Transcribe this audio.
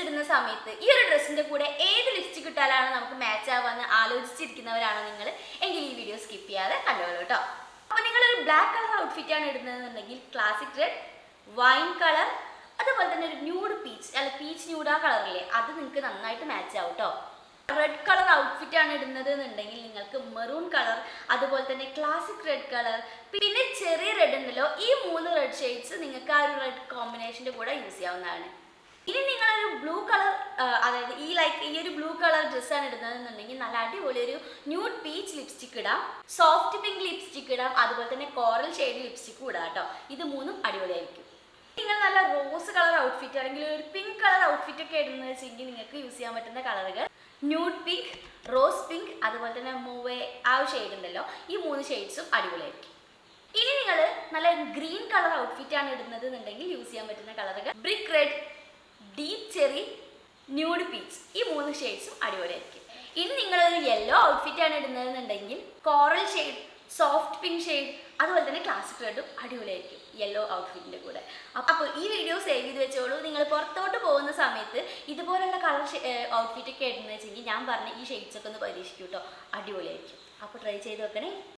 ഇടുന്ന സമയത്ത് ഈ ഒരു ഡ്രസ്സിന്റെ കൂടെ ഏത് ലിപ്സ്റ്റിക് ഇട്ടാലാണ് നമുക്ക് മാച്ച് ആവാന്ന് ആലോചിച്ചിരിക്കുന്നവരാണ് നിങ്ങൾ എങ്കിൽ ഈ വീഡിയോ സ്കിപ്പ് ചെയ്യാതെ കണ്ടോളൂ കേട്ടോ അപ്പോൾ ഒരു ബ്ലാക്ക് കളർ ഔട്ട്ഫിറ്റ് ആണ് ഇടുന്നതെന്നുണ്ടെങ്കിൽ ക്ലാസിക് റെഡ് വൈൻ കളർ അതുപോലെ തന്നെ ഒരു ന്യൂഡ് പീച്ച് അല്ല പീച്ച് ന്യൂഡ് ആ കളറില്ലേ അത് നിങ്ങൾക്ക് നന്നായിട്ട് മാച്ച് ആവും കേട്ടോ റെഡ് കളർ ഔട്ട്ഫിറ്റ് ആണ് ഇടുന്നത് എന്നുണ്ടെങ്കിൽ നിങ്ങൾക്ക് മെറൂൺ കളർ അതുപോലെ തന്നെ ക്ലാസിക് റെഡ് കളർ പിന്നെ ചെറിയ റെഡ് ഉണ്ടല്ലോ ഈ മൂന്ന് റെഡ് ഷെയ്ഡ്സ് നിങ്ങൾക്ക് ആ ഒരു റെഡ് കോമ്പിനേഷന്റെ കൂടെ യൂസ് ചെയ്യാവുന്നതാണ്. ഇനി നിങ്ങളൊരു ബ്ലൂ കളർ അതായത് ഈ ലൈക്ക് ഈ ഒരു ബ്ലൂ കളർ ഡ്രസ്സാണ് ഇടുന്നതെന്നുണ്ടെങ്കിൽ നല്ല അടിപൊളി ഒരു ന്യൂഡ് പീച്ച് ലിപ്സ്റ്റിക് ഇടാം സോഫ്റ്റ് പിങ്ക് ലിപ്സ്റ്റിക് ഇടാം അതുപോലെ തന്നെ കോറൽ ഷെയ്ഡ് ലിപ്സ്റ്റിക്കും ഇടാം കേട്ടോ. ഇത് മൂന്നും അടിപൊളിയായിരിക്കും. നിങ്ങൾ നല്ല റോസ് കളർ ഔട്ട്ഫിറ്റ് അല്ലെങ്കിൽ ഒരു പിങ്ക് കളർ ഔട്ട്ഫിറ്റ് ഒക്കെ ഇടുന്നത് വെച്ചെങ്കിൽ നിങ്ങൾക്ക് യൂസ് ചെയ്യാൻ പറ്റുന്ന കളറുകൾ ന്യൂഡ് പിങ്ക് റോസ് പിങ്ക് അതുപോലെ തന്നെ മൂവേ ആ ഷെയ്ഡ് ഉണ്ടല്ലോ. ഈ മൂന്ന് ഷെയ്ഡ്സും അടിപൊളിയായിരിക്കും. ഇനി നിങ്ങൾ നല്ല ഗ്രീൻ കളർ ഔട്ട്ഫിറ്റ് ആണ് ഇടുന്നത് എന്നുണ്ടെങ്കിൽ യൂസ് ചെയ്യാൻ പറ്റുന്ന കളറുകൾ brick red deep cherry nude peach ഈ മൂന്ന് ഷെയ്ഡ്സും അടിപൊളിയായിരിക്കും. ഇനി നിങ്ങളൊരു യെല്ലോ ആണ് ഇടുന്നതെന്നുണ്ടെങ്കിൽ coral shade soft pink shade അതുപോലെ തന്നെ ക്ലാസിക് റെഡും അടിപൊളിയായിരിക്കും യെല്ലോ ഔട്ട്ഫിറ്റിന്റെ കൂടെ. അപ്പോൾ ഈ വീഡിയോ സേവ് ചെയ്ത് വെച്ചോളൂ. നിങ്ങൾ പുറത്തോട്ട് പോകുന്ന സമയത്ത് ഇതുപോലുള്ള കളർ ഔട്ട്ഫിറ്റ് ഒക്കെ ഇടുന്നതെന്ന് വെച്ചെങ്കിൽ ഞാൻ പറഞ്ഞ ഈ ഷെയ്ഡ്സൊക്കെ ഒന്ന് പരീക്ഷിക്കൂ കേട്ടോ അടിപൊളിയായിരിക്കും. അപ്പോൾ ട്രൈ ചെയ്ത് വെക്കണേ